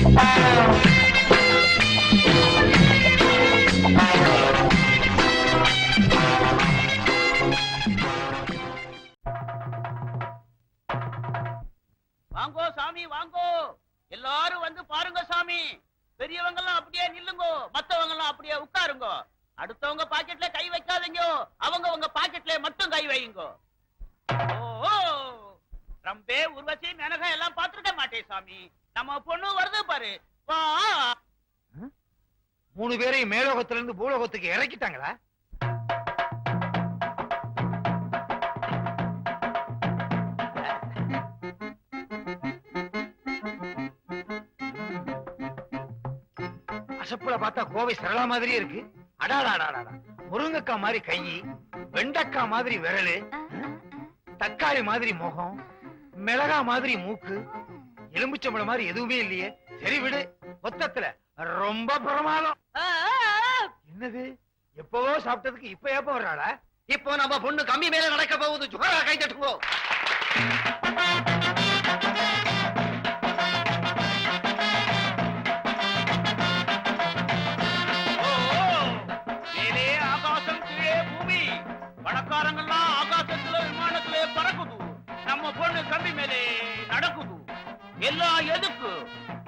வாங்கோ சாமி வாங்கோ. எல்லாரும் வந்து பாருங்க சாமி. பெரியவங்க எல்லாம் அப்படியே நில்லுங்கோ. மத்தவங்க எல்லாம் அப்படியே உட்காருங்கோ. அடுத்தவங்க பாக்கெட்ல கை வைக்காதீங்க. அவங்க உங்க பாக்கெட்ல மட்டும் கை வையுங்க. ஓ. ரம்பே உருவச்சி மெனகா எல்லாம் பாத்துருக்க மாட்டேன் சாமி. நம்ம பொண்ணு வருது பாரு. வா. மூணு பேரையும் மேலோகத்துல இருந்து பூலோகத்துக்கு இறக்கிட்டாங்களா? அசப்புல பார்த்தா கோவை சரளா மாதிரியே இருக்கு. அடாடாடாடா முருங்கக்கா மாதிரி கை வெண்டக்கா மாதிரி விரலு தக்காளி மாதிரி முகம் மிளகா மாதிரி மூக்கு எலும்புச்சம்பளம் மாதிரி எதுவுமே இல்லையே. சரி விடு மொத்தத்துல ரொம்ப பிரமாதம். என்னது? எப்பவோ சாப்பிட்டதுக்கு இப்ப எப்ப வர்றாளா? இப்போ நம்ம பொண்ணு கம்மி மேல நடக்க போகுது. ஜோரா கை தட்டுங்கோ. கம்பி மேலே நடக்குது எல்லாம் எதுக்கு?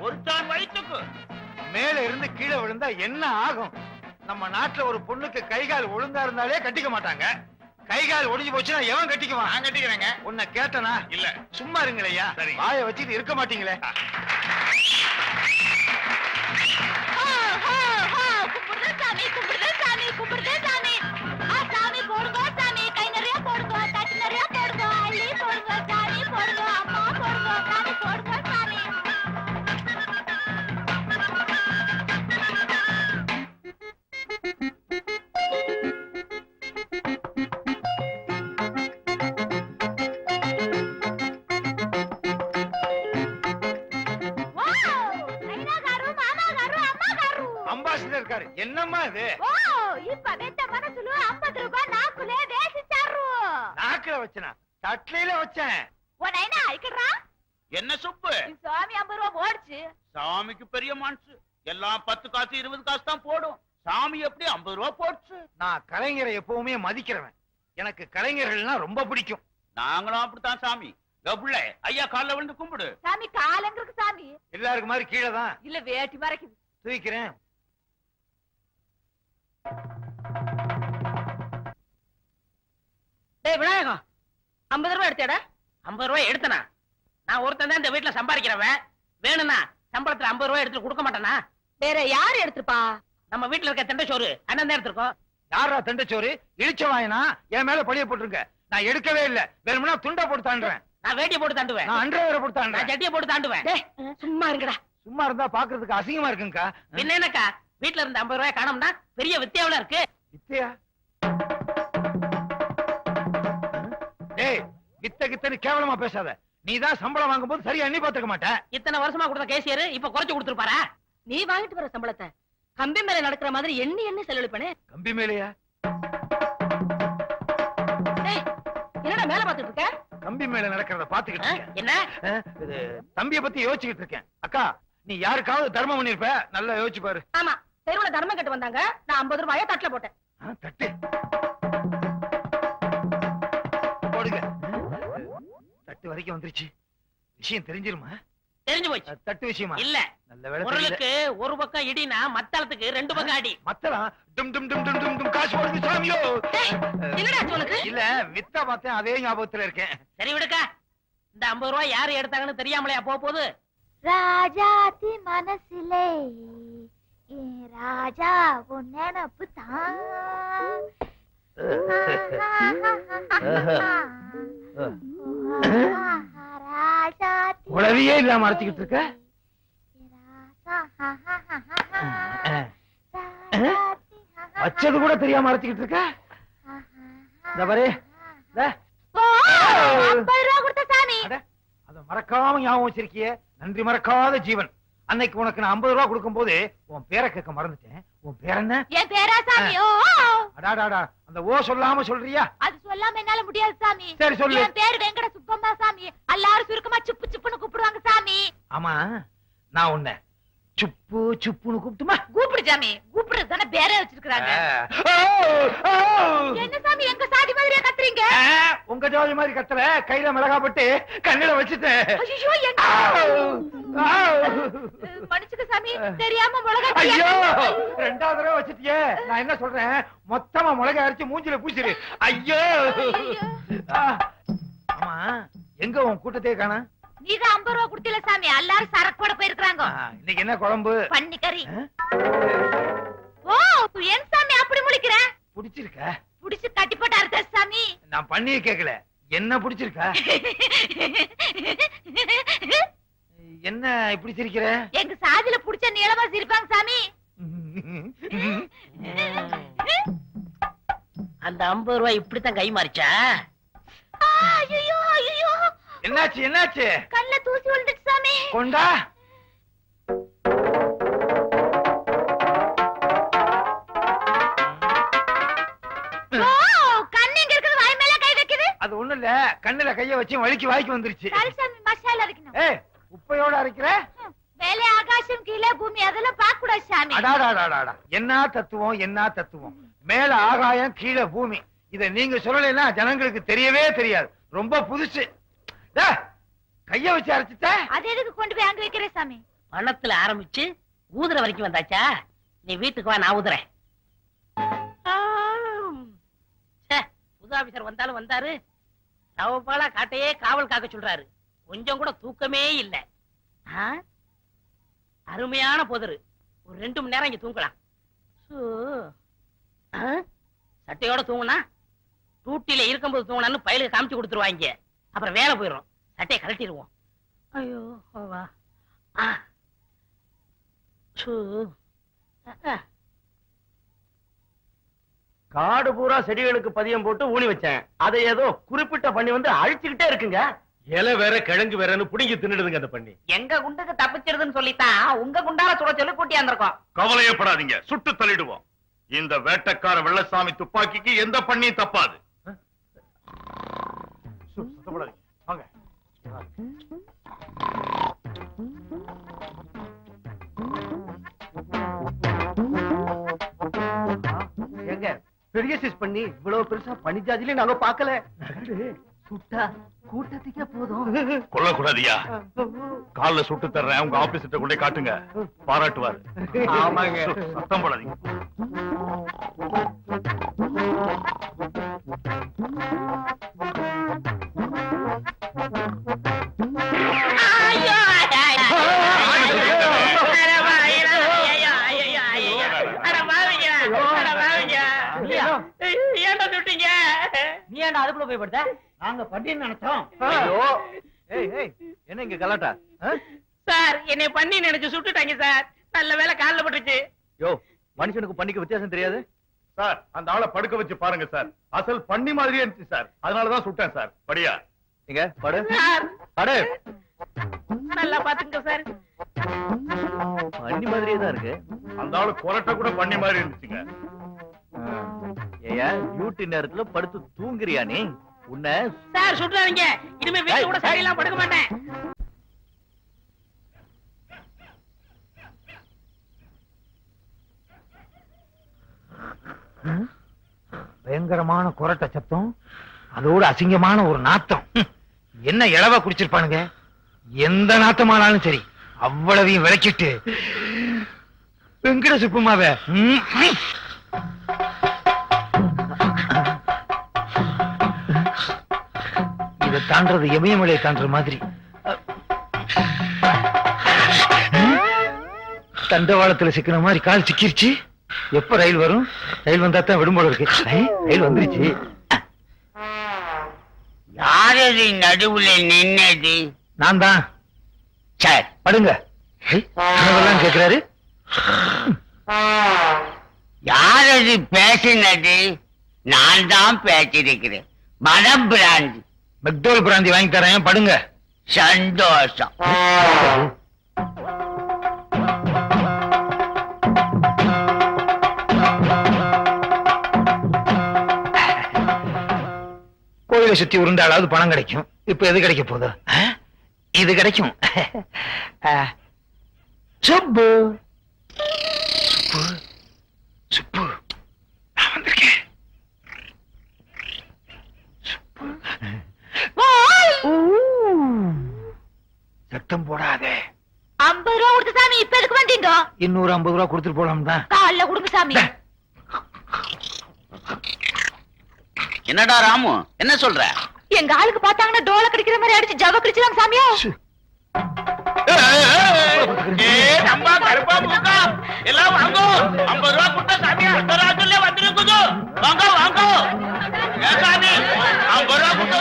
ஒருத்தான் வயிற்றுக்கு மேல இருந்து கீழே விழுந்தா என்ன ஆகும்? நம்ம நாட்டுல ஒரு பொண்ணுக்கு கை கால் ஒழுங்கா இருந்தாலே கட்டிக்க மாட்டாங்க. கை கால் ஒடிஞ்சு போச்சுன்னா எவன் கட்டிக்குவான்? நான் கட்டிக்கிறேங்க. உன்னை கேட்டனா? இல்ல. சும்மா இருங்களேயா சரி. வாயை வச்சுட்டு இருக்க மாட்டீங்களே. கும்பிடுறேன் சாமி கும்பிடுறேன் சாமி ஆ சாமி. என்னம்மா இது ఓ ఈ పవిత్ర మనసులు అమ్మది రూపాయ నాకులే వేసిచ్చారు நாக்குல வச்சனா தட்லையில வச்சேன் ఓ నైనా ఇక్కడ రా என்ன சுப்பு ఈ స్వామి ஐம்பது ரூபா போடுச்சு சாமிக்கு பெரிய மனசு எல்லாம் பத்து காசு இருபது காசு தான் போடும் சாமி எப்படி ஐம்பது ரூபா போடுச்சு நான் கலைஞரை எப்பவுமே மதிக்கிறவன் எனக்கு கலைஞர்கள்னா ரொம்ப பிடிக்கும் நாங்களும் அப்படித்தான் சாமி எவ்வள ஐயா கால்ல விழுந்து கும்பிடு சாமி காலங்க இருக்கு சாமி எல்லாருக்கு மாதிரி கீழே தான் இல்ல வேட்டி மறைக்குது தூக்கிறேன் டேய் விநாயகம். ஐம்பது ரூபாய் எடுத்தேடா ஐம்பது ரூபாய் எடுத்தனா? நான் ஒருத்தன் தான் இந்த வீட்டுல சம்பாதிக்கிறவன். வேணும்னா சம்பளத்துல ஐம்பது ரூபாய் எடுத்து கொடுக்க மாட்டானா? வேற யாரு எடுத்துப்பா நம்ம வீட்டுல இருக்க தண்டை சோறு அண்ணன் தான் எடுத்திருக்கோம். யாரா தண்டச்சோறு? இழிச்ச வாயனா? என் மேல பழிய போட்டிருக்க. நான் எடுக்கவே இல்ல. வேணும்னா துண்டை போட்டு தாண்டுறேன். நான் வேட்டியை போட்டு தாண்டுவேன். நான் அன்றவரை போட்டு நான் தாண்டுறேன். சட்டியை போட்டு தாண்டுவேன். டேய் சும்மா இருங்கடா. சும்மா இருந்தா பாக்குறதுக்கு அசிங்கமா இருக்குங்கக்கா. பின்ன என்னக்கா? வீட்டுல இருந்த ஐம்பது ரூபாய் காணோம்னா பெரிய வித்தியாவில இருக்கு. வித்தையா? டேய் வித்த கித்தன்னு கேவலமா பேசாத. நீ தான் சம்பளம் வாங்கும்போது சரியா எண்ணி பாத்துக்க மாட்ட. இத்தனை வருஷமா கொடுத்த கேசியர் இப்ப குறைச்சு கொடுத்துருப்பாரா? நீ வாங்கிட்டு வர சம்பளத்தை கம்பி மேல நடக்கிற மாதிரி எண்ணி எண்ணி செலவழிப்பனே. கம்பி மேலையா? டேய் என்னடா மேல பாத்துட்டு இருக்க? கம்பி மேல நடக்கிறத பாத்துக்கிட்டு ஆ? இருக்கேன். என்ன? தம்பிய பத்தி யோசிச்சுக்கிட்டு இருக்கேன். அக்கா நீ யாருக்காவது தர்மம் பண்ணிருப்ப நல்லா யோசிச்சு பாரு. ஆமா. தெருவுல தர்மம் கட்டு வந்தாங்க. நான் ஐம்பது ரூபாய தட்டுல போட்டேன். தட்டு. போடுங்க. தட்டு வரைக்கும் வந்துருச்சு. விஷயம் தெரிஞ்சிருமா? தெரிஞ்சு போச்சு. தட்டு விஷயமா? இல்ல. நல்ல வேலை ஒரு பக்கம் இடினா மத்தளத்துக்கு ரெண்டு பக்கம் அடி. மத்தலாம் டும் டும் டும் டும் டும் டும். காசு போடுது சாமியோ. என்னடா உனக்கு? இல்ல வித்தா பார்த்தேன் அதே ஞாபகத்துல இருக்கேன். சரி விடுக்கா. இந்த ஐம்பது ரூபாய் யாரு எடுத்தாங்கன்னு தெரியாமலையா போக போகுது? ராஜாத்தி மனசிலே ஏன் ராஜா உன் நினப்பு தான். உளவியே இல்லாம அரைச்சுக்கிட்டு இருக்க? வச்சது கூட தெரியாம அரைச்சுக்கிட்டு இருக்க? இந்த பாரு மறக்காம ஞாபகம் வச்சிருக்கியே. நன்றி மறக்காத ஜீவன். அன்னைக்கு உனக்கு நான் 50 ரூபா கொடுக்கும் போது உன் பேரை கேட்க மறந்துட்டேன். உன் பேர் என்ன? என் பேரா சாமி? ஓ. அடாடாடா அந்த ஓ சொல்லாம சொல்றியா? அது சொல்லாம என்னால முடியாது சாமி. சரி சொல்லு. என் பேரு வெங்கட சுப்பம்மா சாமி. எல்லாரும் சுருக்கமா சுப்பு சுப்புன்னு கூப்பிடுவாங்க சாமி. ஆமா. நான் உன்னை சுப்பு சுப்புன்னு கூப்பிட்டுமா? கூப்பிடு சாமி. கூப்பிடுறது தானே பேர வச்சிருக்காங்க. என்ன சாமி எங்க சாதி மாதிரியா கத்துறீங்க உங்க ஜோதி மாதிரி கத்தல கையில மிளகா போட்டு கண்ணுல வச்சுட்டேன். மன்னிச்சுக்க சாமி தெரியாம மிளகா ஐயோ ரெண்டாவது தடவை வச்சிட்டியே. நான் என்ன சொல்றேன்? மொத்தமா மிளகா அரைச்சு மூஞ்சில பூசிரு. ஐயோ. ஆமா எங்க உன் கூட்டத்தையே காணா? நீதான் ஐம்பது ரூபா கொடுத்தில சாமி. எல்லாரும் சரக்கு போட போயிருக்காங்க இன்னைக்கு என்ன குழம்பு? பண்ணி கறி? ஓ என் சாமி அப்படி முழிக்கிற? பிடிச்சிருக்க. புடிச்சு கட்டி போட்டு அறுத்த சாமி நான் பண்ணியே கேக்கல. என்ன பிடிச்சிருக்கா? என்ன இப்படி சிரிக்கிற? எங்க சாதியில புடிச்ச நீளமா சிரிப்பாங்க சாமி. அந்த ஐம்பது ரூபாய் இப்படித்தான் கை மாறிச்சா? ஐயோ ஐயோ. என்னாச்சு என்னாச்சு? கண்ணுல தூசி விழுந்துச்சு சாமி. கொண்டா? கண்ணு எங்க இருக்குது? வாய் மேல கை வைக்குது? அது ஒண்ணு இல்ல. கண்ணுல கைய வச்சு வலிக்கு வாய்க்கு வந்துருச்சு. சரி சாமி மசாலா அரைக்கணும். ஏய் உப்பையோட அரைக்கிற? மேலே ஆகாசம் கீழே பூமி அதெல்லாம் பார்க்க கூடாது சாமி அடாடாடாடாடா என்ன தத்துவம் என்ன தத்துவம்? மேல ஆகாயம் கீழே பூமி. இத நீங்க சொல்லலைன்னா ஜனங்களுக்கு தெரியவே தெரியாது. ரொம்ப புதுசு. டே, கைய வச்சு அரைச்சிட்ட? அது எதுக்கு கொண்டு போய் அங்க வைக்கிற சாமி? பணத்துல ஆரம்பிச்சு ஊதுற வரைக்கும் வந்தாச்சா? நீ வீட்டுக்கு வா நான் ஊதுறேன். புது ஆபீசர் வந்தாலும் வந்தாரு. நவபாலா காட்டையே காவல் காக்க சொல்றாரு. கொஞ்சம் கூட தூக்கமே இல்ல? அருமையான புதரு. ஒரு ரெண்டு மணி நேரம் இங்க தூங்கலாம்? சட்டையோட தூங்குனா? டூட்டில இருக்கும்போது தூங்கினான்னு பயலுக்கு காமிச்சு கொடுத்துருவாங்க. அப்புறம் வேலை போயிடும் சட்டையை கழட்டிடுவோம் ஐயோ வா. ஆ. காடு பூரா செடிகளுக்கு பதியம் போட்டு ஊனி வச்சேன். அதை ஏதோ குறிப்பிட்ட பண்ணி வந்து அழிச்சுக்கிட்டே இருக்குங்க. இலை வேற கிழங்கு வேறன்னு புடிங்கி தின்னுடுதுங்க அந்த பண்ணி. எங்க குண்டுக்கு தப்பிச்சிருதுன்னு சொல்லித்தான் உங்க குண்டால சுட சொல்லி கூட்டியாந்திருக்கோம் கவலையப்படாதீங்க. சுட்டு தள்ளிடுவோம். இந்த வேட்டக்கார வெள்ளசாமி துப்பாக்கிக்கு எந்த பண்ணியும் தப்பாது. வாங்க. பெரிய சைஸ் பண்ணி இவ்வளவு பெருசா பனி ஜாதியில நாங்க பாக்கல சுட்டா கூட்டத்துக்கே போதும். கொல்லக்கூடாதியா? கால்ல சுட்டு தர்றேன் உங்க ஆபீஸ்கிட்ட கொண்டே காட்டுங்க. பாராட்டுவாரு. ஆமாங்க. சத்தம் போடாதீங்க. ஏன்டா சுட்டீங்க நீ ஏன்டா அதுக்குள்ள போய் படுத்த? நாங்க பண்ணின்னு நினைச்சோம். ஐயோ. ஏய் ஏய் என்ன இங்க கலாட்டா? சார் என்னை பண்ணி நினைச்சு சுட்டுட்டாங்க சார். நல்ல வேலை கால்ல பட்டுச்சு. யோ மனுஷனுக்கு பண்ணிக்க வித்தியாசம் தெரியாது? சார் அந்த ஆளை படுக்க வச்சு பாருங்க சார். அசல் பண்ணி மாதிரியே இருந்துச்சு சார். அதனாலதான் சுட்டேன் சார். படியா? இங்க படு. சார். படு. நல்லா பாத்துங்க சார். பண்ணி மாதிரியே தான் இருக்கு. அந்த ஆளு கொரட்டை கூட பண்ணி மாதிரி இருந்துச்சுங்க. ஏய்யா டியூட்டி நேரத்துல படுத்து தூங்குறியா நீ? உன்னை சார் சுட்டுறாதீங்க. இனிமே வீட்டுல கூட சரியெல்லாம் படுக்க மாட்டேன். பயங்கரமான குரட்ட சத்தம் அதோட அசிங்கமான ஒரு நாத்தம். என்ன இளவ குடிச்சிருப்பானுங்க? எந்த நாத்தமானாலும் சரி அவ்வளவையும் விளக்கிட்டு வெங்கட சுப்புமாவ தாண்டறது இமயமலையை தாண்டுற மாதிரி. தண்டவாளத்துல சிக்கின மாதிரி கால் சிக்கிருச்சு. எப்ப ரயில் வரும்? ரயில் வந்தா தான் விடும்போல இருக்கு. ரயில் வந்துருச்சு. யாரது நடுவுல நின்னது? நான் தான். சார். படுங்க. கேக்குறாரு. யாரது பேசினது? நான் தான் பேசியிருக்கிறேன். மனம் பிராந்தி. மெக்டோல் பிராந்தி வாங்கி தரேன் படுங்க. சந்தோஷம். கோயிலை சுத்தி உருண்டாலாவது பணம் கிடைக்கும். இப்ப எது கிடைக்க போகுது? ஆ? இது கிடைக்கும். சுப்பு. சுப்பு. சுப்பு நான் வந்திருக்கேன் சுப்பு. ஊ. சத்தம் போடாதே. ஐம்பது ரூபா கொடுத்து சாமி இப்ப எதுக்கு வந்தீங்க? இன்னொரு ஐம்பது ரூபா கொடுத்துட்டு போலாம் தான். காலைல கொடுங்க சாமி. என்னடா ராமு என்ன சொல்ற? எங்க ஆளுக்கு பார்த்தாங்கன்னா டோல கடிக்கிற மாதிரி அடிச்சு ஜவ கடிச்சுதாங்க சாமியா ஏய், நம்பா கருப்பா மூக்கா எல்லாம் வாங்கோ. ஐம்பது ரூபா கொடுத்தா சாமி அடுத்த வந்துருக்குது வாங்க வாங்க. ஏன் சாமி ஐம்பது ரூபா கொடுத்தா